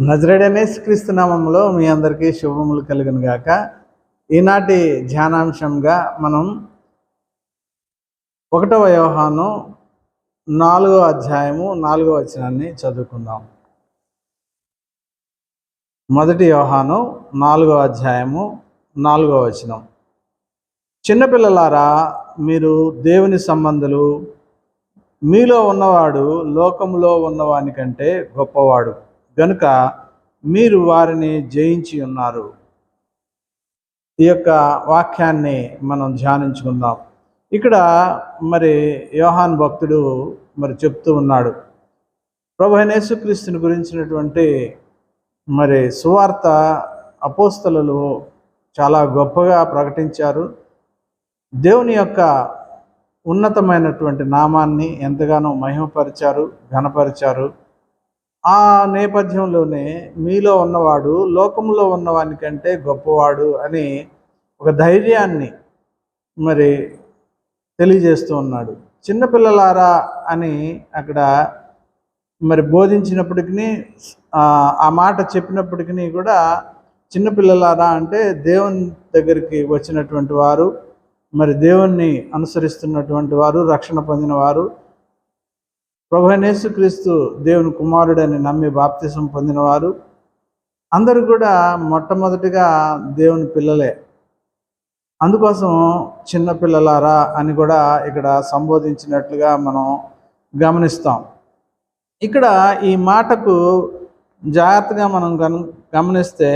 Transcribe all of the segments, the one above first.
నజరేడనేసు నామంలో మీ అందరికీ శుభములు కలుగును గాక. ఈనాటి ధ్యానాంశంగా మనం ఒకటవ వ్యవహాను నాలుగో అధ్యాయము నాలుగో వచనాన్ని చదువుకుందాం. మొదటి వ్యవహాను నాలుగో అధ్యాయము నాలుగో వచనం. చిన్నపిల్లలారా మీరు దేవుని సంబంధులు. మీలో ఉన్నవాడు లోకములో ఉన్నవాని కంటే గొప్పవాడు. గనుక మీరు వారిని జయించి ఉన్నారు. ఈ యొక్క వాక్యాన్ని మనం ధ్యానించుకుందాం. ఇక్కడ మరి యోహాన్ భక్తుడు మరి చెప్తూ ఉన్నాడు. ప్రభు యేసుక్రీస్తుని గురించినటువంటి మరి సువార్త అపోస్తలలో చాలా గొప్పగా ప్రకటించారు. దేవుని యొక్క ఉన్నతమైనటువంటి నామాన్ని ఎంతగానో మహిమపరిచారు ఘనపరిచారు. ఆ నేపథ్యంలోనే మీలో ఉన్నవాడు లోకంలో ఉన్నవానికంటే గొప్పవాడు అని ఒక ధైర్యాన్ని మరి తెలియజేస్తూ ఉన్నాడు. చిన్నపిల్లలారా అని అక్కడ మరి బోధించినప్పటికీ ఆ మాట చెప్పినప్పటికీ కూడా చిన్నపిల్లలారా అంటే దేవుని దగ్గరికి వచ్చినటువంటి వారు మరి దేవుణ్ణి అనుసరిస్తున్నటువంటి వారు రక్షణ పొందిన వారు క్రీస్తు దేవుని కుమారుడని నమ్మి బాప్తిసం పొందినవారు. అందరూ కూడా మొట్టమొదటిగా దేవుని పిల్లలే. అందుకోసం చిన్న పిల్లలారా అని కూడా ఇక్కడ సంబోధించినట్లుగా మనం గమనిస్తాం. ఇక్కడ ఈ మాటకు జాగ్రత్తగా మనం గమనిస్తే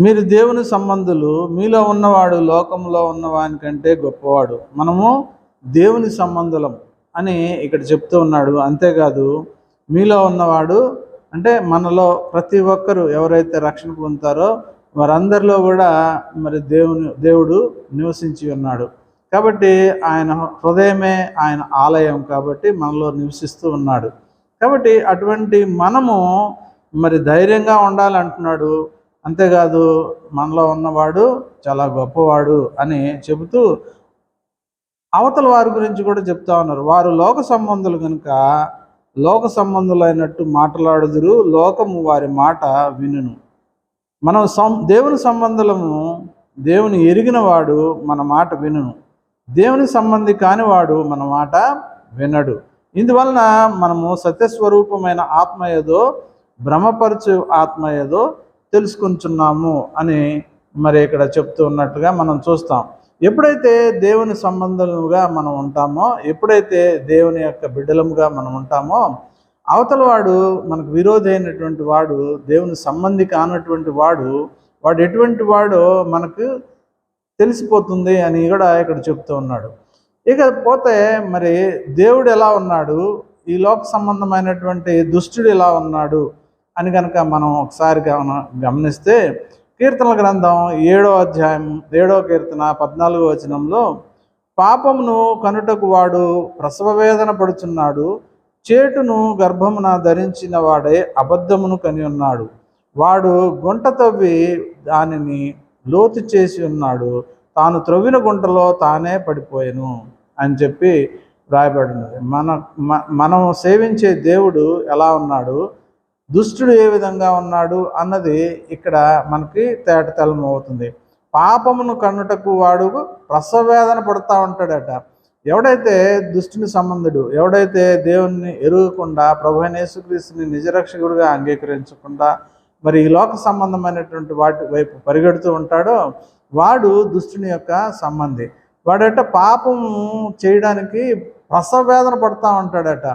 మీరు దేవుని సంబంధులు మీలో ఉన్నవాడు లోకంలో ఉన్నవాని కంటే గొప్పవాడు. మనము దేవుని సంబంధులం. అని ఇక్కడ చెప్తూ ఉన్నాడు. అంతేకాదు మీలో ఉన్నవాడు అంటే మనలో ప్రతి ఒక్కరు ఎవరైతే రక్షణ పొందుతారో వారందరిలో కూడా మరి దేవుని దేవుడు నివసించి ఉన్నాడు. కాబట్టి ఆయన హృదయమే ఆయన ఆలయం కాబట్టి మనలో నివసిస్తూ ఉన్నాడు. కాబట్టి అటువంటి మనము మరి ధైర్యంగా ఉండాలంటున్నాడు అంతేకాదు మనలో ఉన్నవాడు చాలా గొప్పవాడు అని చెబుతూ అవతల వారి గురించి కూడా చెప్తా ఉన్నారు. వారు లోక సంబంధులు కనుక లోక సంబంధులైనట్టు మాట్లాడుదురు లోకము వారి మాట వినును. మనం సం దేవుని సంబంధులము దేవుని ఎరిగిన వాడు మన మాట వినును. దేవుని సంబంధి కానివాడు మన మాట వినడు. ఇందువలన మనము సత్యస్వరూపమైన ఆత్మ ఏదో భ్రమపరచు ఆత్మ ఏదో తెలుసుకుంటున్నాము అని మరి ఇక్కడ చెప్తూ ఉన్నట్టుగా మనం చూస్తాం. ఎప్పుడైతే దేవుని సంబంధముగా మనం ఉంటామో ఎప్పుడైతే దేవుని యొక్క బిడ్డలముగా మనం ఉంటామో అవతల వాడు మనకు విరోధి అయినటువంటి వాడు దేవుని సంబంధి కానటువంటి వాడు వాడు ఎటువంటి వాడో మనకు తెలిసిపోతుంది అని కూడా ఇక్కడ చెప్తూ ఉన్నాడు. ఇక పోతే మరి దేవుడు ఎలా ఉన్నాడు? ఈ లోక సంబంధమైనటువంటి దుష్టుడు ఎలా ఉన్నాడు? అని కనుక మనం ఒకసారి గమనిస్తే కీర్తనల గ్రంథం ఏడో అధ్యాయం ఏడో కీర్తన పద్నాలుగో వచనంలో పాపమును కనుటకు వాడు ప్రసవ వేదన పడుచున్నాడు చేటును గర్భమున ధరించిన వాడే అబద్ధమును కని ఉన్నాడు. వాడు గుంట తవ్వి దానిని లోతు చేసి ఉన్నాడు. తాను త్రవ్విన గుంటలో తానే పడిపోయాను అని చెప్పి రాయబడినది. మన మనం సేవించే దేవుడు ఎలా ఉన్నాడు? దుష్టుడు ఏ విధంగా ఉన్నాడు అన్నది ఇక్కడ మనకి తేటతెల్లం అవుతుంది పాపమును కన్నుటకు వాడు ప్రసవేదన పడుతూ ఉంటాడట. ఎవడైతే దుష్టుని సంబంధుడు ఎవడైతే దేవుణ్ణి ఎరుగకుండా ప్రభునేసుక్రీస్తుని నిజరక్షకుడిగా అంగీకరించకుండా మరి ఈ లోక సంబంధమైనటువంటి వాటి వైపు పరిగెడుతూ ఉంటాడో వాడు దుష్టుని యొక్క సంబంధి. వాడట పాపము చేయడానికి ప్రసవేదన పడుతూ ఉంటాడట.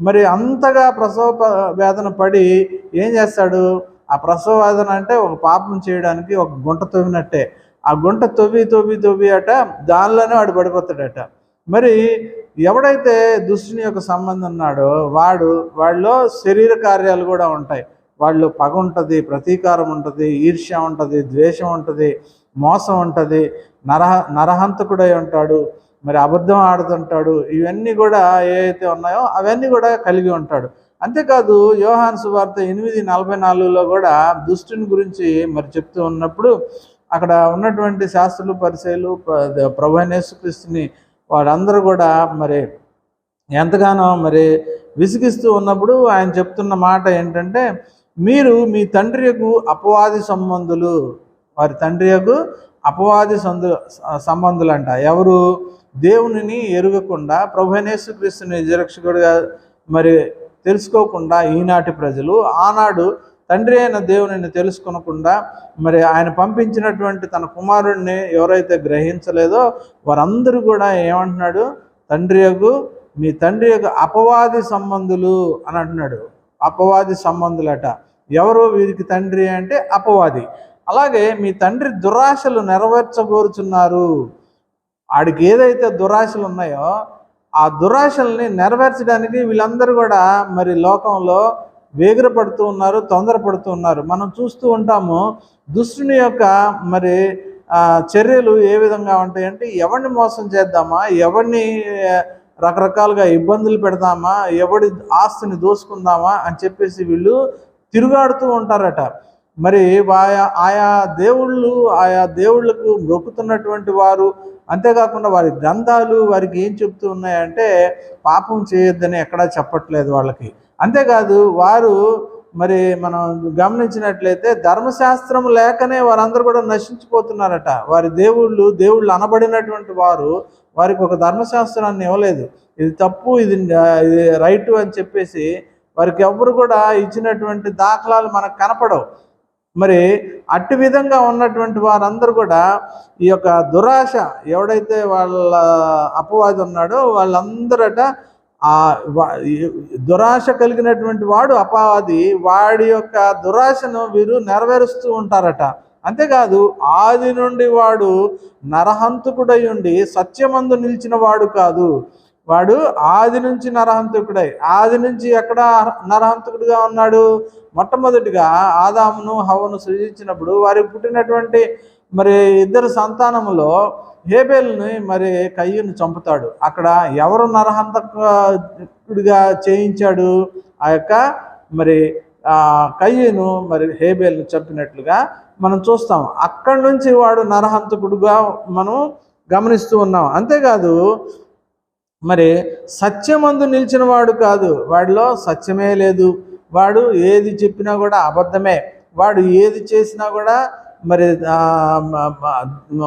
మరి అంతగా ప్రసవ వేదన పడి ఏం చేస్తాడు? ఆ ప్రసవ వేదన అంటే ఒక పాపం చేయడానికి ఒక గుంట తవ్వినట్టే. ఆ గుంట తవ్వి తవ్వి తవ్వి అట దానిలోనే వాడు పడిపోతాడట. మరి ఎవడైతే దుష్టుని యొక్క సంబంధం ఉన్నాడో వాడు వాళ్ళలో శరీర కార్యాలు కూడా ఉంటాయి. వాళ్ళు పగ ఉంటుంది ప్రతీకారం ఉంటుంది ఈర్ష్య ఉంటుంది ద్వేషం ఉంటుంది మోసం ఉంటుంది నరహ నరహంతకుడై ఉంటాడు. మరి అబద్ధం ఆడుతుంటాడు. ఇవన్నీ కూడా ఏవైతే ఉన్నాయో అవన్నీ కూడా కలిగి ఉంటాడు. అంతేకాదు యోహాన్ సువార్త ఎనిమిది నలభై నాలుగులో కూడా దుష్టుని గురించి మరి చెప్తూ ఉన్నప్పుడు అక్కడ ఉన్నటువంటి శాస్త్రులు పరిచయలు ప్రభనేసుక్రీస్తుని వాళ్ళందరూ కూడా మరి ఎంతగానో మరి విసిగిస్తూ ఉన్నప్పుడు ఆయన చెప్తున్న మాట ఏంటంటే మీరు మీ తండ్రియకు అపవాది సంబంధులు. వారి తండ్రియకు అపవాది సందు సంబంధులు అంట ఎవరు? దేవునిని ఎరుగకుండా ప్రభునేసు క్రీస్తుని నిజరక్షకుడిగా మరి తెలుసుకోకుండా ఈనాటి ప్రజలు ఆనాడు తండ్రి అయిన దేవునిని తెలుసుకొనకుండా మరి ఆయన పంపించినటువంటి తన కుమారుడిని ఎవరైతే గ్రహించలేదో వారందరూ కూడా ఏమంటున్నాడు? తండ్రి యొక్క మీ తండ్రి యొక్క అపవాది సంబంధులు అని అంటున్నాడు. అపవాది సంబంధులట. ఎవరు? వీరికి తండ్రి అంటే అపవాది. అలాగే మీ తండ్రి దురాశలు నెరవేర్చగోరుచున్నారు. ఆడికి ఏదైతే దురాశలు ఉన్నాయో ఆ దురాశల్ని నెరవేర్చడానికి వీళ్ళందరూ కూడా మరి లోకంలో వేగిరపడుతూ ఉన్నారు తొందరపడుతూ ఉన్నారు. మనం చూస్తూ ఉంటాము దుష్టుని యొక్క మరి చర్యలు ఏ విధంగా ఉంటాయంటే ఎవరిని మోసం చేద్దామా? ఎవరిని రకరకాలుగా ఇబ్బందులు పెడదామా ఎవడి ఆస్తిని దోసుకుందామా అని చెప్పేసి వీళ్ళు తిరుగాడుతూ ఉంటారట. మరి ఆయా ఆయా దేవుళ్ళు ఆయా దేవుళ్ళకు మొక్కుతున్నటువంటి వారు అంతేకాకుండా వారి గ్రంథాలు వారికి ఏం చెప్తూ ఉన్నాయంటే పాపం చేయొద్దని ఎక్కడా చెప్పట్లేదు వాళ్ళకి. అంతేకాదు వారు మరి మనం గమనించినట్లయితే ధర్మశాస్త్రం లేకనే వారందరూ కూడా నశించిపోతున్నారట. వారి దేవుళ్ళు దేవుళ్ళు అనబడినటువంటి వారు వారికి ఒక ధర్మశాస్త్రాన్ని ఇవ్వలేదు. ఇది తప్పు ఇది ఇది రైటు అని చెప్పేసి వారికి ఎవరు కూడా ఇచ్చినటువంటి దాఖలాలు మనకు కనపడవు. మరి అట్టి విధంగా ఉన్నటువంటి వారందరూ కూడా ఈ యొక్క దురాశ ఎవడైతే వాళ్ళ అపవాది ఉన్నాడో వాళ్ళందరట ఆ దురాశ కలిగినటువంటి వాడు అపవాది వాడి యొక్క దురాశను వీరు నెరవేరుస్తూ ఉంటారట. అంతేకాదు ఆది నుండి వాడు నరహంతకుడై ఉండి సత్యమందు నిలిచిన వాడు కాదు. వాడు ఆది నుంచి నరహంతకుడై ఆది నుంచి ఎక్కడ నరహంతకుడిగా ఉన్నాడు? మొట్టమొదటిగా ఆదామును హవను సృజించినప్పుడు వారికి పుట్టినటువంటి మరి ఇద్దరు సంతానములో హేబేల్ని మరి కయ్యను చంపుతాడు. అక్కడ ఎవరు నరహంతకుడిగా చేయించాడు? ఆ యొక్క మరి కయ్యను మరి హేబేల్ని చంపినట్లుగా మనం చూస్తాం. అక్కడి నుంచి వాడు నరహంతకుడుగా మనం గమనిస్తూ ఉన్నాం. అంతేకాదు మరి సత్యమందు నిలిచిన వాడు కాదు. వాడిలో సత్యమే లేదు. వాడు ఏది చెప్పినా కూడా అబద్ధమే. వాడు ఏది చేసినా కూడా మరి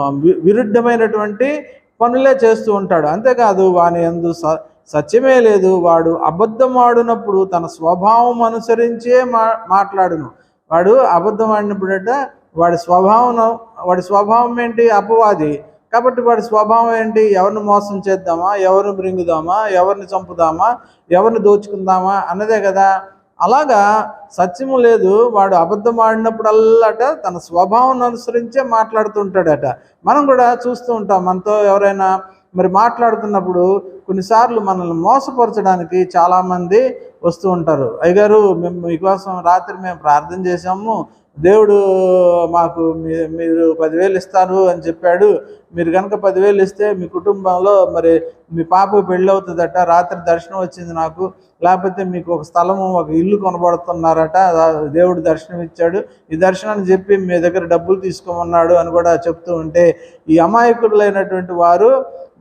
వి- విరుద్ధమైనటువంటి పనులే చేస్తూ ఉంటాడు. అంతేకాదు వాని ఎందు స సత్యమే లేదు. వాడు అబద్ధం ఆడినప్పుడు తన స్వభావం అనుసరించే మా మాట్లాడును. వాడు అబద్ధం ఆడినప్పుడట వాడి స్వభావం వాడి స్వభావం ఏంటి? అపవాది. కాబట్టి వాడి స్వభావం ఏంటి? ఎవరిని మోసం చేద్దామా? ఎవరిని బ్రింగుదామా ఎవరిని చంపుదామా? ఎవరిని దోచుకుందామా? అన్నదే కదా. అలాగా సత్యము లేదు. వాడు అబద్ధం ఆడినప్పుడల్లాట తన స్వభావం అనుసరించే మాట్లాడుతుంటాడట. మనం కూడా చూస్తూ ఉంటాం. మనతో ఎవరైనా మరి మాట్లాడుతున్నప్పుడు కొన్నిసార్లు మనల్ని మోసపరచడానికి చాలామంది వస్తూ ఉంటారు. అయ్యగారు మేము మీకోసం రాత్రి మేము ప్రార్థన చేసాము దేవుడు మాకు మీ మీరు పదివేలు ఇస్తారు అని చెప్పాడు. మీరు కనుక పదివేలు ఇస్తే మీ కుటుంబంలో మరి మీ పాప పెళ్ళి అవుతుందట రాత్రి దర్శనం వచ్చింది నాకు. లేకపోతే మీకు ఒక స్థలము ఒక ఇల్లు కొనబడుతున్నారట దేవుడు దర్శనం ఇచ్చాడు. ఈ దర్శనాన్ని చెప్పి మీ దగ్గర డబ్బులు తీసుకోమన్నాడు అని కూడా చెప్తూ ఉంటే ఈ అమాయకులైనటువంటి వారు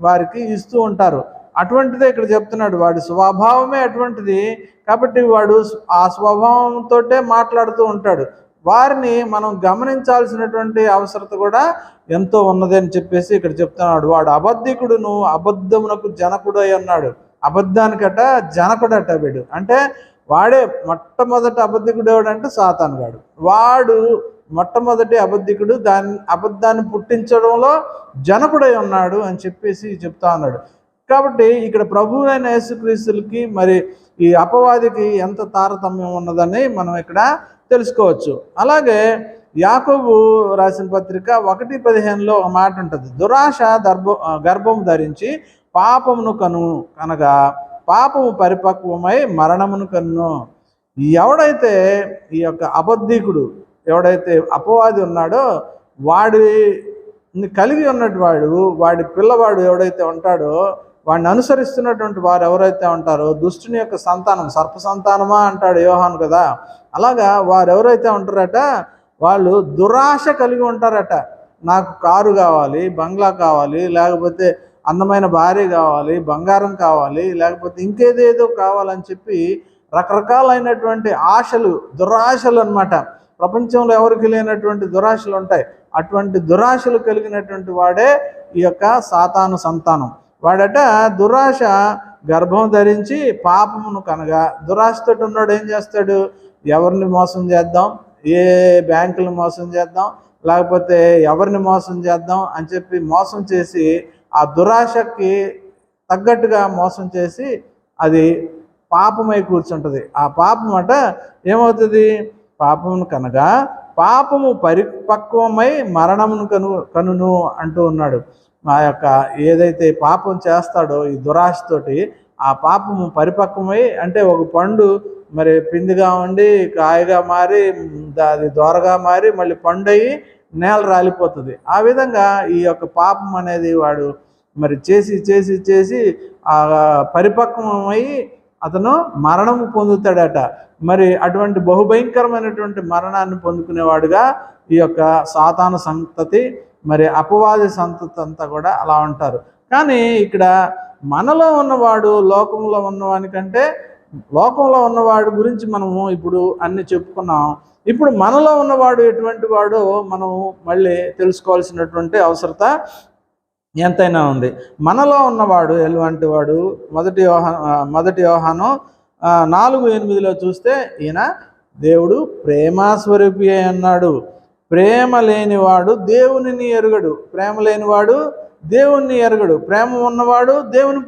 వారికి ఇస్తూ ఉంటారు. అటువంటిదే ఇక్కడ చెప్తున్నాడు. వాడి స్వభావమే అటువంటిది కాబట్టి వాడు ఆ స్వభావంతో మాట్లాడుతూ ఉంటాడు. వారిని మనం గమనించాల్సినటువంటి అవసరత కూడా ఎంతో ఉన్నది అని చెప్పేసి ఇక్కడ చెప్తున్నాడు. వాడు అబద్ధికుడును అబద్ధమునకు జనకుడు అయి ఉన్నాడు. అబద్ధానికట జనకుడట వీడు. అంటే వాడే మొట్టమొదటి అబద్ధికుడు ఎవడంటే సాతానుగాడు వాడు మొట్టమొదటి అబద్ధికుడు దాన్ని అబద్ధాన్ని పుట్టించడంలో జనకుడై ఉన్నాడు అని చెప్పేసి చెప్తా ఉన్నాడు. కాబట్టి ఇక్కడ ప్రభు అయిన యేసుక్రీస్తులకి మరి ఈ అపవాదికి ఎంత తారతమ్యం ఉన్నదని మనం ఇక్కడ తెలుసుకోవచ్చు. అలాగే యాకోబు రాసిన పత్రిక ఒకటి పదిహేనులో ఒక మాట ఉంటుంది. దురాశ దర్భ గర్భం ధరించి పాపమును కను అనగా పాపము పరిపక్వమై మరణమును కన్ను. ఎవడైతే ఈ యొక్క అబద్ధికుడు ఎవడైతే అపవాది ఉన్నాడో వాడిని కలిగి ఉన్నటువాడు వాడు వాడి పిల్లవాడు ఎవడైతే ఉంటాడో వాడిని అనుసరిస్తున్నటువంటి వారు ఎవరైతే ఉంటారో దుష్టుని యొక్క సంతానం సర్ప సంతానమా అంటాడు యోహాను కదా అలాగా వారు ఎవరైతే ఉంటారట వాళ్ళు దురాశ కలిగి ఉంటారట. నాకు కారు కావాలి బంగ్లా కావాలి లేకపోతే అందమైన భార్య కావాలి బంగారం కావాలి లేకపోతే ఇంకేదేదో కావాలని చెప్పి రకరకాలైనటువంటి ఆశలు దురాశలు అన్నమాట. ప్రపంచంలో ఎవరికి లేనటువంటి దురాశలు ఉంటాయి. అటువంటి దురాశలు కలిగినటువంటి వాడే ఈ యొక్క సాతాను సంతానం. వాడట దురాశ గర్భం ధరించి పాపమును కనగా దురాశతో ఉన్నాడు ఏం చేస్తాడు? ఎవరిని మోసం చేద్దాం? ఏ బ్యాంకులు మోసం చేద్దాం? లేకపోతే ఎవరిని మోసం చేద్దాం? అని చెప్పి మోసం చేసి ఆ దురాశకి తగ్గట్టుగా మోసం చేసి అది పాపమై కూర్చుంటుంది. ఆ పాపం అట ఏమవుతుంది? పాపమును కనగా పాపము పరిపక్వమై మరణమును కను కనును అంటూ ఉన్నాడు. మా యొక్క ఏదైతే పాపం చేస్తాడో ఈ దురాశతోటి ఆ పాపము పరిపక్వమై అంటే ఒక పండు మరి పిందిగా ఉండి కాయగా మారి అది దోరగా మారి మళ్ళీ పండు అయ్యి నేల రాలిపోతుంది. ఆ విధంగా ఈ యొక్క పాపం అనేది వాడు మరి చేసి చేసి చేసి ఆ పరిపక్వమై అతను మరణము పొందుతాడట. మరి అటువంటి బహుభయంకరమైనటువంటి మరణాన్ని పొందుకునేవాడుగా ఈ యొక్క సాతాను సంతతి మరి అపవాది సంతతి అంతా కూడా అలా ఉంటారు. కానీ ఇక్కడ మనలో ఉన్నవాడు లోకంలో ఉన్నవానికంటే లోకంలో ఉన్నవాడు గురించి మనము ఇప్పుడు అన్ని చెప్పుకున్నాం. ఇప్పుడు మనలో ఉన్నవాడు ఎటువంటి వాడో మనం మళ్ళీ తెలుసుకోవాల్సినటువంటి అవసరత ఎంతైనా ఉంది. మనలో ఉన్నవాడు ఎలాంటి వాడు? మొదటి యోహా మొదటి యోహాను నాలుగు ఎనిమిదిలో చూస్తే ఈయన దేవుడు ప్రేమాస్వరూపి అన్నాడు ప్రేమ లేనివాడు దేవునిని ఎరుగడు. ప్రేమ లేనివాడు దేవుణ్ణి ఎరగడు. ప్రేమ ఉన్నవాడు దేవుని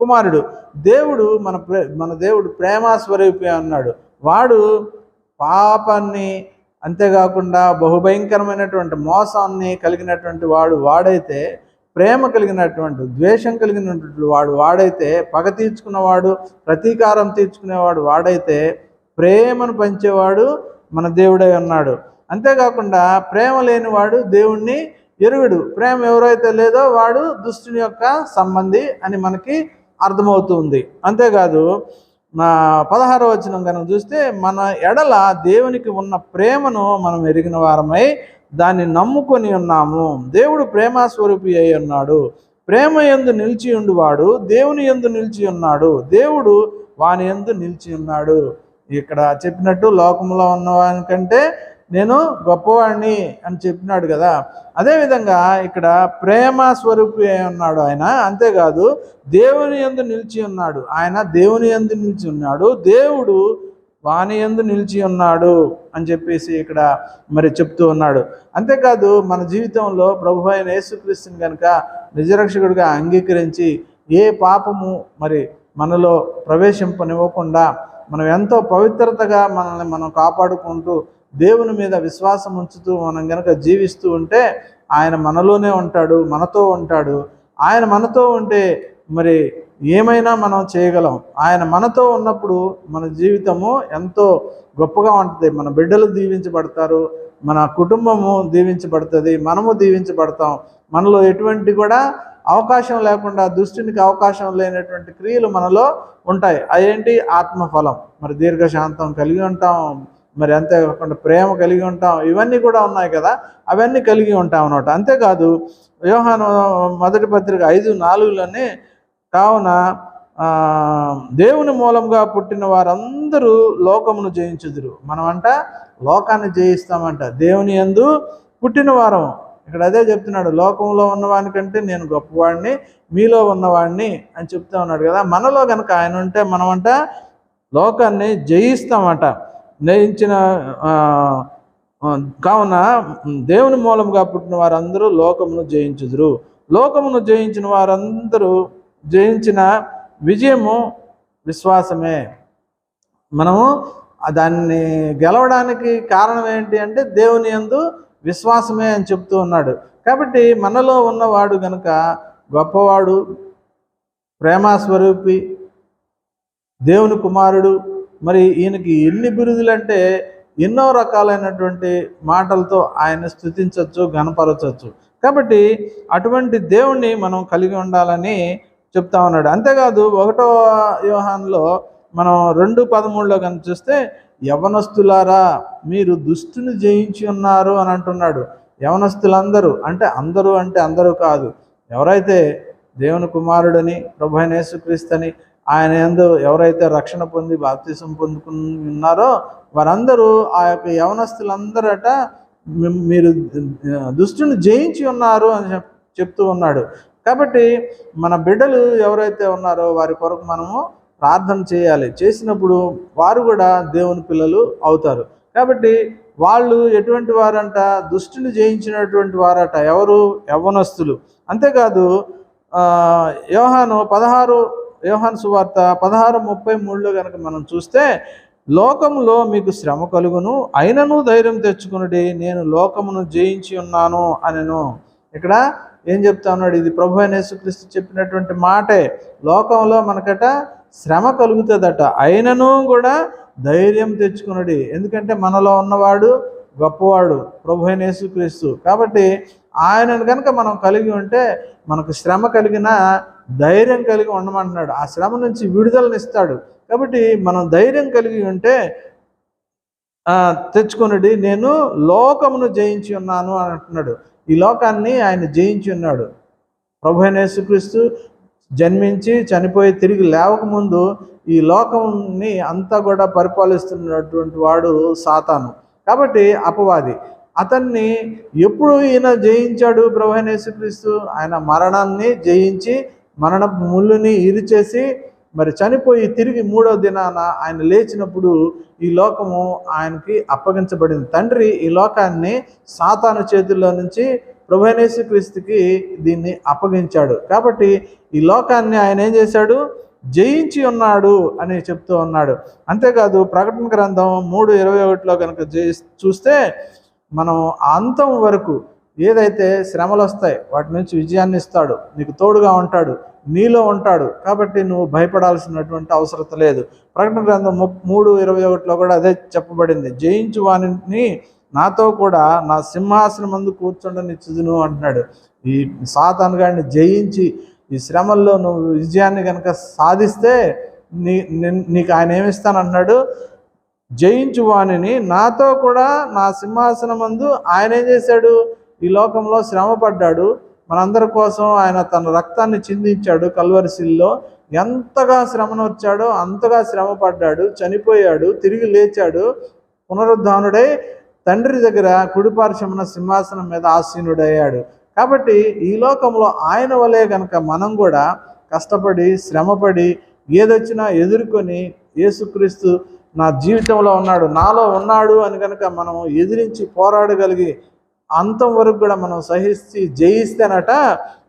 కుమారుడు. దేవుడు మన ప్రే మన దేవుడు ప్రేమాస్వరూపి అన్నాడు. వాడు పాపాన్ని అంతేకాకుండా బహుభయంకరమైనటువంటి మోసాన్ని కలిగినటువంటి వాడు వాడైతే ప్రేమ కలిగినటువంటి ద్వేషం కలిగినటువంటి వాడు వాడైతే పగ తీర్చుకున్నవాడు ప్రతీకారం తీర్చుకునేవాడు వాడైతే ప్రేమను పంచేవాడు మన దేవుడై ఉన్నాడు. అంతేకాకుండా ప్రేమ లేనివాడు దేవుణ్ణి ఎరువుడు. ప్రేమ ఎవరైతే లేదో వాడు దుష్టుని యొక్క సంబంధి అని మనకి అర్థమవుతుంది. అంతేకాదు నా పదహారవ వచనం కనుక చూస్తే మన ఎడల దేవునికి ఉన్న ప్రేమను మనం ఎరిగిన వారమై దాన్ని నమ్ముకొని ఉన్నాము. దేవుడు ప్రేమస్వరూపి అయి ఉన్నాడు. ప్రేమ ఎందు నిలిచి ఉండువాడు దేవుని ఎందు నిలిచి ఉన్నాడు. దేవుడు వాని ఎందు నిలిచి ఉన్నాడు. ఇక్కడ చెప్పినట్టు లోకంలో ఉన్నవానికంటే నేను గొప్పవాడిని అని చెప్పినాడు కదా. అదేవిధంగా ఇక్కడ ప్రేమ స్వరూపి ఉన్నాడు ఆయన. అంతేకాదు దేవుని ఎందు నిలిచి ఉన్నాడు. ఆయన దేవుని ఎందు నిలిచి ఉన్నాడు. దేవుడు వాణి ఎందు నిలిచి ఉన్నాడు అని చెప్పేసి ఇక్కడ మరి చెప్తూ ఉన్నాడు. అంతేకాదు మన జీవితంలో ప్రభు అయిన యేసుక్రీస్తుని కనుక నిజరక్షకుడిగా అంగీకరించి ఏ పాపము మరి మనలో ప్రవేశింపనివ్వకుండా మనం ఎంతో పవిత్రతగా మనల్ని మనం కాపాడుకుంటూ దేవుని మీద విశ్వాసం ఉంచుతూ మనం గనక జీవిస్తూ ఉంటే ఆయన మనలోనే ఉంటాడు మనతో ఉంటాడు. ఆయన మనతో ఉంటే మరి ఏమైనా మనం చేయగలం. ఆయన మనతో ఉన్నప్పుడు మన జీవితము ఎంతో గొప్పగా ఉంటుంది. మన బిడ్డలు దీవించబడతారు మన కుటుంబము దీవించబడుతుంది మనము దీవించబడతాం. మనలో ఎటువంటి కూడా అవకాశం లేకుండా దుష్టునికి అవకాశం లేనటువంటి క్రియలు మనలో ఉంటాయి. అదేంటి? ఆత్మఫలం. మరి దీర్ఘశాంతం కలిగి ఉంటాం. మరి అంతేకాకుండా ప్రేమ కలిగి ఉంటాం. ఇవన్నీ కూడా ఉన్నాయి కదా. అవన్నీ కలిగి ఉంటాం అన్నమాట. అంతేకాదు వ్యవహాను మొదటి పత్రిక ఐదు నాలుగులోనే కావున దేవుని మూలంగా పుట్టిన వారందరూ లోకమును జయించుదురు. మనమంట లోకాన్ని జయిస్తామంట. దేవుని యందు పుట్టిన వారం. ఇక్కడ అదే చెప్తున్నాడు లోకంలో ఉన్నవానికంటే నేను గొప్పవాడిని మీలో ఉన్నవాడిని అని చెప్తా ఉన్నాడు కదా. మనలో కనుక ఆయన ఉంటే మనమంట లోకాన్ని జయిస్తామట. జయించిన కావున దేవుని మూలంగా పుట్టిన వారందరూ లోకమును జయించుదురు. లోకమును జయించిన వారందరూ జయించిన విజయము విశ్వాసమే. మనము దాన్ని గెలవడానికి కారణం ఏంటి అంటే దేవుని యందు విశ్వాసమే అని చెప్తూ ఉన్నాడు. కాబట్టి మనలో ఉన్నవాడు గనుక గొప్పవాడు ప్రేమాస్వరూపి దేవుని కుమారుడు మరి ఈయనకి ఎన్ని బిరుదులు అంటే ఎన్నో రకాలైనటువంటి మాటలతో ఆయన స్థుతించవచ్చు గణపరచవచ్చు కాబట్టి అటువంటి దేవుణ్ణి మనం కలిగి ఉండాలని చెప్తా ఉన్నాడు. అంతేకాదు ఒకటో వ్యూహాన్లో మనం రెండు పదమూడులో కనిపిస్తే యవనస్తులారా మీరు దుష్టుని జయించి ఉన్నారు అని అంటున్నాడు. యవనస్తులందరూ అంటే అందరూ అంటే అందరూ కాదు. ఎవరైతే దేవుని కుమారుడని ప్రభు అయిన యేసుక్రీస్తని ఆయన ఎందు ఎవరైతే రక్షణ పొంది బాప్తిసం పొందుకుని ఉన్నారో వారందరూ ఆ యొక్క యవనస్తులందరట మీరు దుష్టుని జయించి ఉన్నారు అని చెప్తూ ఉన్నాడు. కాబట్టి మన బిడ్డలు ఎవరైతే ఉన్నారో వారి కొరకు మనము ప్రార్థన చేయాలి. చేసినప్పుడు వారు కూడా దేవుని పిల్లలు అవుతారు. కాబట్టి వాళ్ళు ఎటువంటి వారంట? దుష్టుని జయించినటువంటి వారట. ఎవరు? యవ్వనస్తులు అంతేకాదు యోహాను పదహారు యోహాను సువార్త పదహారు ముప్పై మూడులో కనుక మనం చూస్తే లోకంలో మీకు శ్రమ కలుగును అయినను ధైర్యం తెచ్చుకునుడి నేను లోకమును జయించి ఉన్నాను అనెను. ఇక్కడ ఏం చెప్తా ఉన్నాడు? ఇది ప్రభు యేసుక్రీస్తు చెప్పినటువంటి మాటే. లోకంలో మనకట శ్రమ కలుగుతుందట. అయినను కూడా ధైర్యం తెచ్చుకునుడి. ఎందుకంటే మనలో ఉన్నవాడు గొప్పవాడు ప్రభు యేసుక్రీస్తు. కాబట్టి ఆయనను కనుక మనం కలిగి ఉంటే మనకు శ్రమ కలిగిన ధైర్యం కలిగి ఉండమంటున్నాడు. ఆ శ్రమ నుంచి విడుదలనిస్తాడు కాబట్టి మనం ధైర్యం కలిగి ఉంటే ఆ, నేను లోకమును జయించి ఉన్నాను అని అంటున్నాడు. ఈ లోకాన్ని ఆయన జయించి ఉన్నాడు. ప్రభు యేసుక్రీస్తు జన్మించి చనిపోయి తిరిగి లేవకముందు ఈ లోకంని అంతా కూడా పరిపాలిస్తున్నటువంటి వాడు సాతాను. కాబట్టి అపవాది. అతన్ని ఎప్పుడు ఈయన జయించాడు? ప్రభు యేసుక్రీస్తు ఆయన మరణాన్ని జయించి మరణ ముళ్ళుని ఇరిచేసి మరి చనిపోయి తిరిగి మూడో దినాన ఆయన లేచినప్పుడు ఈ లోకము ఆయనకి అప్పగించబడింది. తండ్రి ఈ లోకాన్ని సాతాను చేతుల్లో నుంచి ప్రభైనేసు క్రీస్తుకి దీన్ని అప్పగించాడు. కాబట్టి ఈ లోకాన్ని ఆయన ఏం చేశాడు? జయించి ఉన్నాడు అని చెప్తూ ఉన్నాడు. అంతేకాదు ప్రకటన గ్రంథం మూడు ఇరవై ఒకటిలో కనుక జయి చూస్తే మనం అంతం వరకు ఏదైతే శ్రమలు వస్తాయి వాటి నుంచి విజయాన్ని ఇస్తాడు నీకు తోడుగా ఉంటాడు నీలో ఉంటాడు కాబట్టి నువ్వు భయపడాల్సినటువంటి అవసరత లేదు. ప్రకటన గ్రంథం ము- మూడు ఇరవై ఒకటిలో కూడా అదే చెప్పబడింది. జయించు వానిని నాతో కూడా నా సింహాసనం ముందు కూర్చుండనిచ్చుదును అంటున్నాడు. ఈ సాతాను గారిని జయించి ఈ శ్రమల్లో నువ్వు విజయాన్ని కనుక సాధిస్తే నీ నీకు ఆయన ఏమిస్తానంటున్నాడు? జయించు వాణిని నాతో కూడా నా సింహాసనం మందు ఆయన ఏం చేశాడు. ఈ లోకంలో శ్రమ పడ్డాడు మనందరి కోసం ఆయన తన రక్తాన్ని చిందించాడు కల్వరిశిల్లో ఎంతగా శ్రమను వచ్చాడో అంతగా శ్రమ పడ్డాడు చనిపోయాడు తిరిగి లేచాడు. పునరుద్ధానుడై తండ్రి దగ్గర కుడిపార్శ్వమున సింహాసనం మీద ఆసీనుడయ్యాడు. కాబట్టి ఈ లోకంలో ఆయన వలె గనక మనం కూడా కష్టపడి శ్రమపడి ఏదొచ్చినా ఎదుర్కొని యేసుక్రీస్తు నా జీవితంలో ఉన్నాడు నాలో ఉన్నాడు అని కనుక మనం ఎదిరించి పోరాడగలిగి అంతం వరకు కూడా మనం సహించి జయిస్తేనట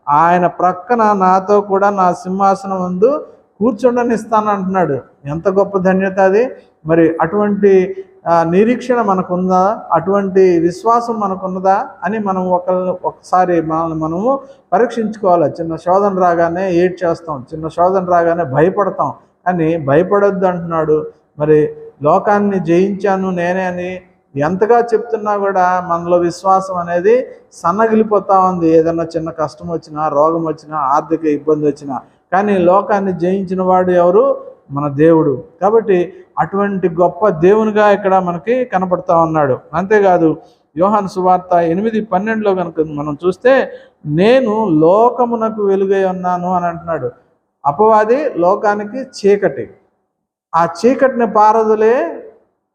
ఆయన ప్రక్కన నాతో కూడా నా సింహాసనం ముందు కూర్చుండనిస్తాను అంటున్నాడు. ఎంత గొప్ప ధన్యత అది. మరి అటువంటి నిరీక్షణ మనకుందా? అటువంటి విశ్వాసం మనకున్నదా? అని మనం ఒక ఒకసారి మనల్ని మనము పరీక్షించుకోవాలి. చిన్న శోధన రాగానే ఏడ్ చేస్తాం చిన్న శోధన రాగానే భయపడతాం. కానీ భయపడొద్దు అంటున్నాడు. మరి లోకాన్ని జయించాను నేనే అని ఎంతగా చెప్తున్నా కూడా మనలో విశ్వాసం అనేది సన్నగిలిపోతా ఉంది. ఏదన్నా చిన్న కష్టం వచ్చినా రోగం వచ్చినా ఆర్థిక ఇబ్బంది వచ్చినా. కానీ లోకాన్ని జయించిన వాడు ఎవరు? మన దేవుడు. కాబట్టి అటువంటి గొప్ప దేవునిగా ఇక్కడ మనకి కనపడతా ఉన్నాడు. అంతేకాదు యోహాను సువార్త ఎనిమిది పన్నెండులో కనుక మనం చూస్తే నేను లోకమునకు వెలుగై ఉన్నాను అని అంటున్నాడు. అపవాది లోకానికి చీకటి. ఆ చీకటిని పారదులే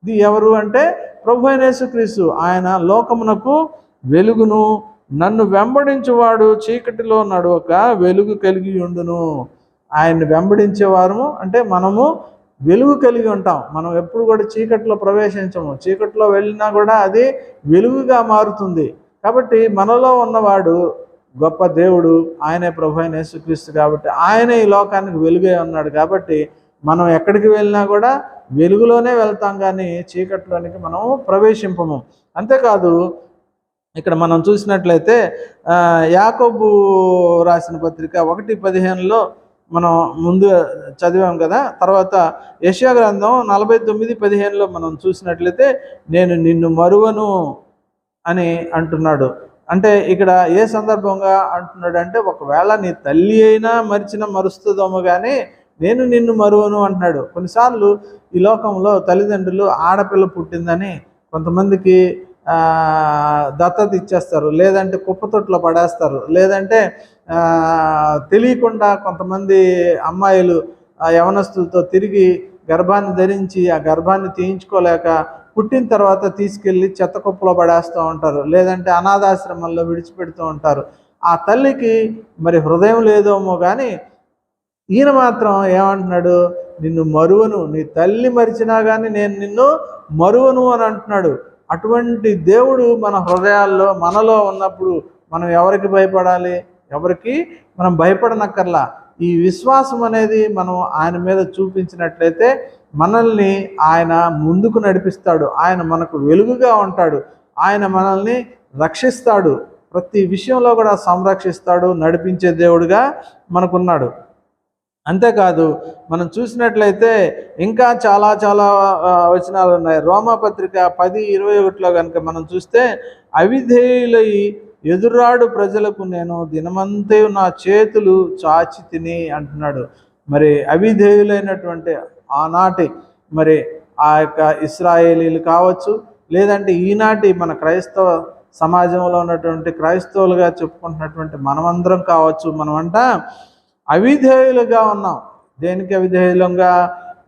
ఇది ఎవరు అంటే ప్రభు అయిన యేసుక్రీస్తు ఆయన లోకమునకు వెలుగును నన్ను వెంబడించువాడు చీకటిలో నడవక వెలుగు కలిగి ఉండును. ఆయన్ని వెంబడించేవారము అంటే మనము వెలుగు కలిగి ఉంటాం. మనం ఎప్పుడు కూడా చీకట్లో ప్రవేశించము. చీకట్లో వెళ్ళినా కూడా అది వెలుగుగా మారుతుంది. కాబట్టి మనలో ఉన్నవాడు గొప్ప దేవుడు ఆయనే ప్రభు అయిన యేసుక్రీస్తు కాబట్టి ఆయనే ఈ లోకానికి వెలుగే ఉన్నాడు కాబట్టి మనం ఎక్కడికి వెళ్ళినా కూడా వెలుగులోనే వెళ్తాం కానీ చీకట్లోనికి మనం ప్రవేశింపము. అంతేకాదు ఇక్కడ మనం చూసినట్లయితే యాకోబు రాసిన పత్రిక ఒకటి పదిహేనులో మనం ముందు చదివాం కదా? తర్వాత యశా గ్రంథం నలభై తొమ్మిది పదిహేనులో మనం చూసినట్లయితే నేను నిన్ను మరువను అని అంటున్నాడు. అంటే ఇక్కడ ఏ సందర్భంగా అంటున్నాడు అంటే ఒకవేళ నీ తల్లి అయినా మరిచిన మరుస్తుందోమో కానీ నేను నిన్ను మరువను అంటున్నాడు. కొన్నిసార్లు ఈ లోకంలో తల్లిదండ్రులు ఆడపిల్ల పుట్టిందని కొంతమందికి దత్తత ఇచ్చేస్తారు. లేదంటే కుప్పతొట్లో పడేస్తారు. లేదంటే తెలియకుండా కొంతమంది అమ్మాయిలు ఆ యవనస్తులతో తిరిగి గర్భాన్ని ధరించి ఆ గర్భాన్ని తీయించుకోలేక పుట్టిన తర్వాత తీసుకెళ్ళి చెత్త కుప్పలో పడేస్తూ ఉంటారు. లేదంటే అనాథాశ్రమంలో విడిచిపెడుతూ ఉంటారు. ఆ తల్లికి మరి హృదయం లేదేమో కానీ ఈయన మాత్రం ఏమంటున్నాడు? నిన్ను మరువను నీ తల్లి మరిచినా కానీ నేను నిన్ను మరువను అని అంటున్నాడు. అటువంటి దేవుడు మన హృదయాల్లో మనలో ఉన్నప్పుడు మనం ఎవరికి భయపడాలి? ఎవరికి? మనం భయపడనక్కర్లా. ఈ విశ్వాసం అనేది మనం ఆయన మీద చూపించినట్లయితే మనల్ని ఆయన ముందుకు నడిపిస్తాడు. ఆయన మనకు వెలుగుగా ఉంటాడు. ఆయన మనల్ని రక్షిస్తాడు. ప్రతి విషయంలో కూడా సంరక్షిస్తాడు నడిపించే దేవుడుగా మనకున్నాడు. అంతేకాదు మనం చూసినట్లయితే ఇంకా చాలా చాలా వచనాలు ఉన్నాయి. రోమపత్రిక పది ఇరవై ఒకటిలో కనుక మనం చూస్తే అవిధేయులై ఎదురాడు ప్రజలకు నేను దినమంతయు నా చేతులు చాచి తిని అంటున్నాడు. మరి అవిధేయులైనటువంటి ఆనాటి మరి ఆ యొక్క ఇస్రాయేలీలు కావచ్చు లేదంటే ఈనాటి మన క్రైస్తవ సమాజంలో ఉన్నటువంటి క్రైస్తవులుగా చెప్పుకుంటున్నటువంటి మనమందరం కావచ్చు మనమంట అవిధేయులుగా ఉన్నాం. దేనికి అవిధేయులంగా?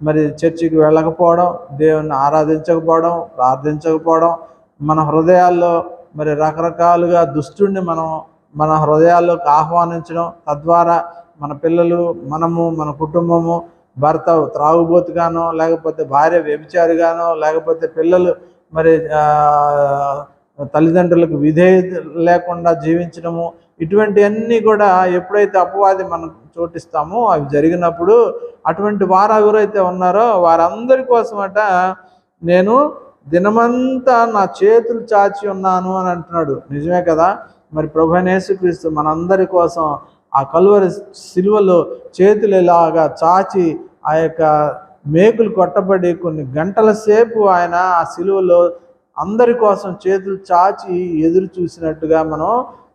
మరి చర్చికి వెళ్ళకపోవడం దేవుణ్ణి ఆరాధించకపోవడం ప్రార్థించకపోవడం మన హృదయాల్లో మరి రకరకాలుగా దుష్టుణ్ణి మనం మన హృదయాల్లోకి ఆహ్వానించడం తద్వారా మన పిల్లలు మనము మన కుటుంబము భర్త త్రాగుబోతుగానో లేకపోతే భార్య వ్యభిచారిగానో లేకపోతే పిల్లలు మరి తల్లిదండ్రులకు విధేయత లేకుండా జీవించడము ఇటువంటివన్నీ కూడా ఎప్పుడైతే అపవాది మనం చోటిస్తామో అవి జరిగినప్పుడు అటువంటి వారు ఎవరైతే ఉన్నారో వారందరి కోసమట నేను దినమంతా నా చేతులు చాచి ఉన్నాను అని అంటున్నాడు. నిజమే కదా? మరి ప్రభు నేసుక్రీస్తు మనందరి కోసం ఆ కలువరి సిల్వలో చేతులు ఇలాగా చాచి ఆ యొక్క మేకులు కొట్టబడి కొన్ని గంటల సేపు ఆయన ఆ సిలువలో అందరి కోసం చేతులు చాచి ఎదురు చూసినట్టుగా మనం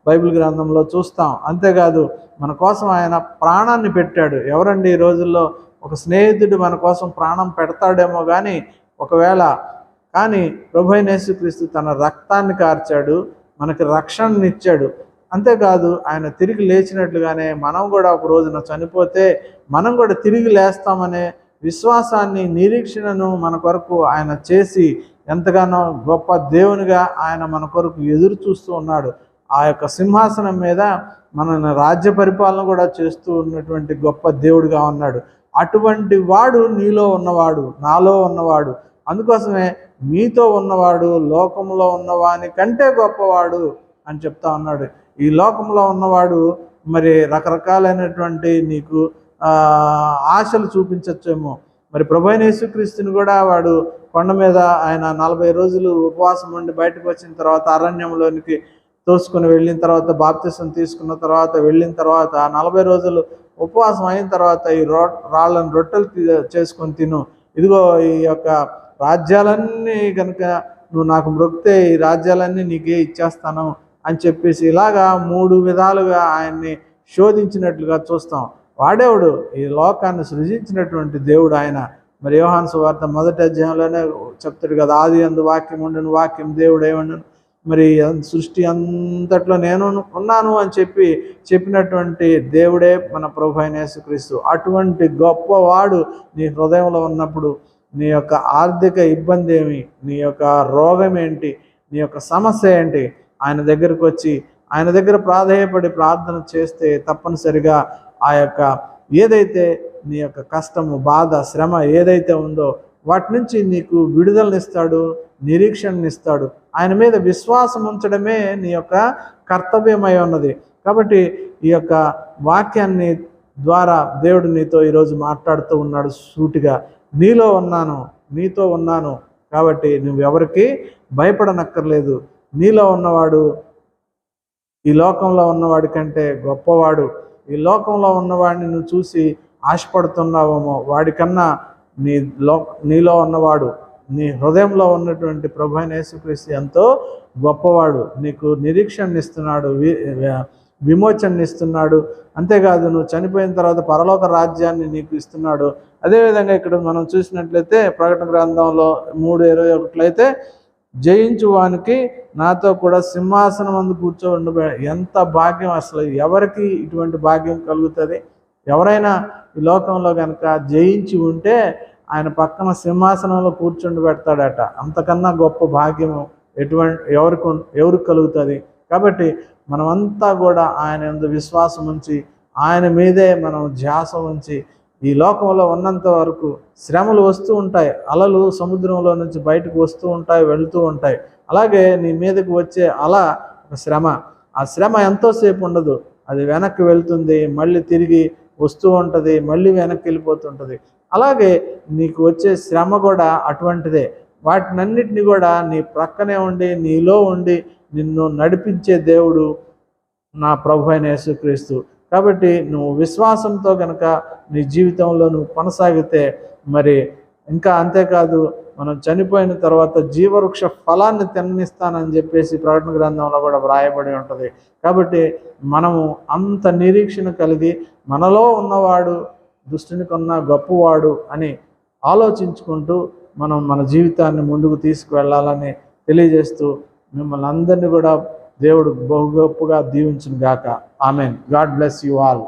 బైబిల్ గ్రంథంలో చూస్తాం. అంతేకాదు మన కోసం ఆయన ప్రాణాన్ని పెట్టాడు. ఎవరండి ఈ రోజుల్లో? ఒక స్నేహితుడు మన కోసం ప్రాణం పెడతాడేమో కానీ ఒకవేళ కానీ ప్రభు యేసుక్రీస్తు తన రక్తాన్ని కార్చాడు మనకి రక్షణనిచ్చాడు అంతేకాదు ఆయన తిరిగి లేచినట్లుగానే మనం కూడా ఒక రోజున చనిపోతే మనం కూడా తిరిగి లేస్తామనే విశ్వాసాన్ని నిరీక్షణను మన కొరకు ఆయన చేసి ఎంతగానో గొప్ప దేవునిగా ఆయన మన కొరకు ఎదురు చూస్తూ ఉన్నాడు. ఆ యొక్క సింహాసనం మీద మన రాజ్య పరిపాలన కూడా చేస్తూ ఉన్నటువంటి గొప్ప దేవుడుగా ఉన్నాడు. అటువంటి వాడు నీలో ఉన్నవాడు నాలో ఉన్నవాడు. అందుకోసమే మీతో ఉన్నవాడు లోకంలో ఉన్నవాని కంటే గొప్పవాడు అని చెప్తా ఉన్నాడు. ఈ లోకంలో ఉన్నవాడు మరి రకరకాలైనటువంటి నీకు ఆశలు చూపించచ్చేమో. మరి ప్రభు యేసుక్రీస్తుని కూడా వాడు కొండ మీద ఆయన నలభై రోజులు ఉపవాసం ఉండి బయటకు వచ్చిన తర్వాత అరణ్యంలోనికి తోసుకొని వెళ్ళిన తర్వాత బాప్తిసం తీసుకున్న తర్వాత వెళ్ళిన తర్వాత నలభై రోజులు ఉపవాసం అయిన తర్వాత ఈ రో రాళ్ళను రొట్టెలు చేసుకొని తిను. ఇదిగో ఈ యొక్క రాజ్యాలన్నీ కనుక నువ్వు నాకు మృక్తే ఈ రాజ్యాలన్నీ నీకే ఇచ్చేస్తాను అని చెప్పేసి ఇలాగా మూడు విధాలుగా ఆయన్ని శోధించినట్లుగా చూస్తాం. వాడేవాడు? ఈ లోకాన్ని సృజించినటువంటి దేవుడు ఆయన. మరి యోహాన్ సువార్త మొదటి అధ్యాయంలోనే చెప్తాడు కదా ఆది అందు వాక్యం ఉండను వాక్యం దేవుడు ఏమండను? మరి సృష్టి అంతట్లో నేను ఉన్నాను అని చెప్పి చెప్పినటువంటి దేవుడే మన ప్రభు అయిన యేసుక్రీస్తు. అటువంటి గొప్పవాడు నీ హృదయంలో ఉన్నప్పుడు నీ యొక్క ఆర్థిక ఇబ్బంది ఏమి? నీ యొక్క రోగం ఏంటి? నీ యొక్క సమస్య ఏంటి? ఆయన దగ్గరకు వచ్చి ఆయన దగ్గర ప్రాధేయపడి ప్రార్థన చేస్తే తప్పనిసరిగా ఆ యొక్క ఏదైతే నీ యొక్క కష్టము బాధ శ్రమ ఏదైతే ఉందో వాటి నుంచి నీకు విడుదలనిస్తాడు నిరీక్షణనిస్తాడు. ఆయన మీద విశ్వాసం ఉంచడమే నీ యొక్క కర్తవ్యమై ఉన్నది. కాబట్టి ఈ యొక్క వాక్యాన్ని ద్వారా దేవుడు నీతో ఈరోజు మాట్లాడుతూ ఉన్నాడు సూటిగా. నీలో ఉన్నాను నీతో ఉన్నాను. కాబట్టి నువ్వెవరికి భయపడనక్కర్లేదు. నీలో ఉన్నవాడు ఈ లోకంలో ఉన్నవాడి కంటే గొప్పవాడు. ఈ లోకంలో ఉన్నవాడిని నువ్వు చూసి ఆశపడుతున్నావేమో. వాడికన్నా నీ లో నీలో ఉన్నవాడు నీ హృదయంలో ఉన్నటువంటి ప్రభు అయిన యేసుక్రీస్తు ఎంతో గొప్పవాడు. నీకు నిరీక్షణ ఇస్తున్నాడు వి విమోచన ఇస్తున్నాడు అంతేకాదు నువ్వు చనిపోయిన తర్వాత పరలోక రాజ్యాన్ని నీకు ఇస్తున్నాడు. అదేవిధంగా ఇక్కడ మనం చూసినట్లయితే ప్రకటన గ్రంథంలో మూడు ఇరవై ఒకటిలో అయితే జయించు వానికి నాతో కూడా సింహాసనం అందు కూర్చోండి ఎంత భాగ్యం అసలు ఎవరికి ఇటువంటి భాగ్యం కలుగుతుంది? ఎవరైనా ఈ లోకంలో కనుక జయించి ఉంటే ఆయన పక్కన సింహాసనంలో కూర్చుండి పెడతాడట. అంతకన్నా గొప్ప భాగ్యము ఎటువంటి ఎవరికి ఎవరికి కలుగుతుంది? కాబట్టి మనమంతా కూడా ఆయన ఎందు విశ్వాసం ఉంచి ఆయన మీదే మనం ధ్యాస ఉంచి ఈ లోకంలో ఉన్నంత వరకు శ్రమలు వస్తూ ఉంటాయి. అలలు సముద్రంలో నుంచి బయటకు వస్తూ ఉంటాయి వెళుతూ ఉంటాయి. అలాగే నీ మీదకి వచ్చే అల ఒక శ్రమ. ఆ శ్రమ ఎంతోసేపు ఉండదు. అది వెనక్కి వెళ్తుంది మళ్ళీ తిరిగి వస్తూ ఉంటుంది మళ్ళీ వెనక్కి వెళ్ళిపోతుంటుంది. అలాగే నీకు వచ్చే శ్రమ కూడా అటువంటిదే. వాటినన్నిటిని కూడా నీ ప్రక్కనే ఉండి నీలో ఉండి నిన్ను నడిపించే దేవుడు నా ప్రభు అయిన యేసుక్రీస్తు. కాబట్టి నువ్వు విశ్వాసంతో కనుక నీ జీవితంలో నువ్వు కొనసాగితే మరి ఇంకా అంతేకాదు మనం చనిపోయిన తర్వాత జీవవృక్ష ఫలాన్ని తిన్ననిస్తానని చెప్పేసి ప్రకటన గ్రంథంలో కూడా వ్రాయబడి ఉంటుంది. కాబట్టి మనము అంత నిరీక్షణ కలిగి మనలో ఉన్నవాడు దుష్టిని కన్నా గొప్పవాడు అని ఆలోచించుకుంటూ మనం మన జీవితాన్ని ముందుకు తీసుకువెళ్ళాలని తెలియజేస్తూ మిమ్మల్ని అందరినీ కూడా దేవుడు బహు గొప్పగా దీవించును గాక amen. God bless you all.